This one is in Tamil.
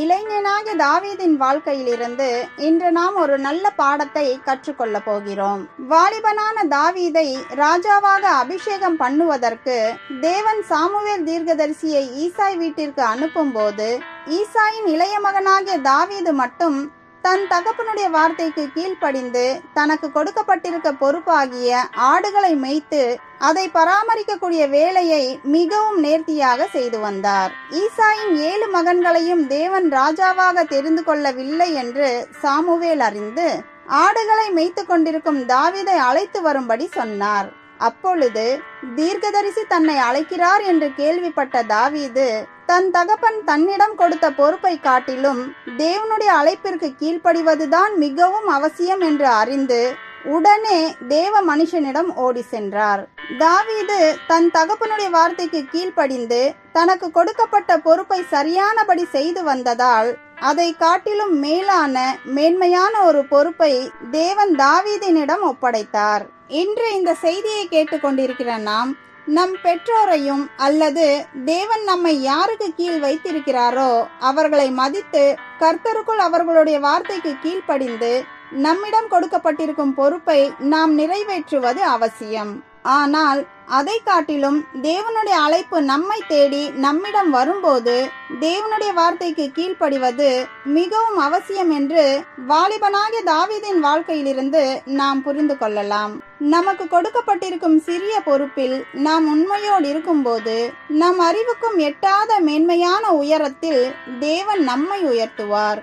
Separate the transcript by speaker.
Speaker 1: இளைஞனாக தாவீதின் வாழ்க்கையிலிருந்து இன்று நாம் ஒரு நல்ல பாடத்தை கற்றுக்கொள்ள போகிறோம். வாலிபனான தாவீதை ராஜாவாக அபிஷேகம் பண்ணுவதற்கு தேவன் சாமுவேல் தீர்க்கதரிசியை ஈசாய் வீட்டிற்கு அனுப்பும்போது ஈசாயின் இளைய மகனாகிய தாவீது மட்டும் தன் தகப்பனுடைய வார்த்தைக்கு கீழ்ப்படிந்து தனக்கு கொடுக்கப்பட்டிருக்க பொறுப்பாகிய ஆடுகளை மேய்த்து அதை பராமரிக்கக்கூடிய வேலையை மிகவும் நேர்த்தியாக செய்து வந்தார். ஈசாயின் ஏழு மகன்களையும் தேவன் ராஜாவாக தெரிந்து கொள்ளவில்லை என்று சாமுவேல் அறிந்து ஆடுகளை மேய்த்து கொண்டிருக்கும் தாவிதை அழைத்து வரும்படி சொன்னார். அப்பொழுது தீர்க்கதரிசி தன்னை அழைக்கிறார் என்று கேள்விப்பட்ட தாவீது தன் தகப்பன் தன்னிடம் கொடுத்த பொறுப்பை காட்டிலும் தேவனுடைய அழைப்பிற்கு கீழ்ப்படிவதுதான் மிகவும் அவசியம் என்று அறிந்து உடனே தேவ மனுஷனிடம் ஓடி சென்றார். தாவீது தன் தகப்பனுடைய வார்த்தைக்கு கீழ்ப்படிந்து தனக்கு கொடுக்கப்பட்ட பொறுப்பை சரியானபடி செய்து வந்ததால் அதை காட்டிலும் மேலான மேன்மையான ஒரு பொறுப்பை தேவன் தாவீதினிடம் ஒப்படைத்தார். இன்று இந்த செய்தியை கேட்டுக்கொண்டிருக்கிற நாம் நம் பெற்றோரையும் அல்லது தேவன் நம்மை யாருக்கு கீழ் வைத்திருக்கிறாரோ அவர்களை மதித்து கர்த்தருக்குள் அவர்களுடைய வார்த்தைக்கு கீழ்ப்படிந்து நம்மிடம் கொடுக்கப்பட்டிருக்கும் பொறுப்பை நாம் நிறைவேற்றுவது அவசியம். ஆனால் அதை காட்டிலும் தேவனுடைய அழைப்பு நம்மை தேடி நம்மிடம் வரும்போது தேவனுடைய வார்த்தைக்கு கீழ்ப்படிவது மிகவும் அவசியம் என்று வாலிபனாகிய தாவீதின் வாழ்க்கையிலிருந்து நாம் புரிந்து கொள்ளலாம். நமக்கு கொடுக்கப்பட்டிருக்கும் சிறிய பொறுப்பில் நாம் உண்மையோடு இருக்கும்போது நம் அறிவுக்கும் எட்டாத மேன்மையான உயரத்தில் தேவன் நம்மை உயர்த்துவார்.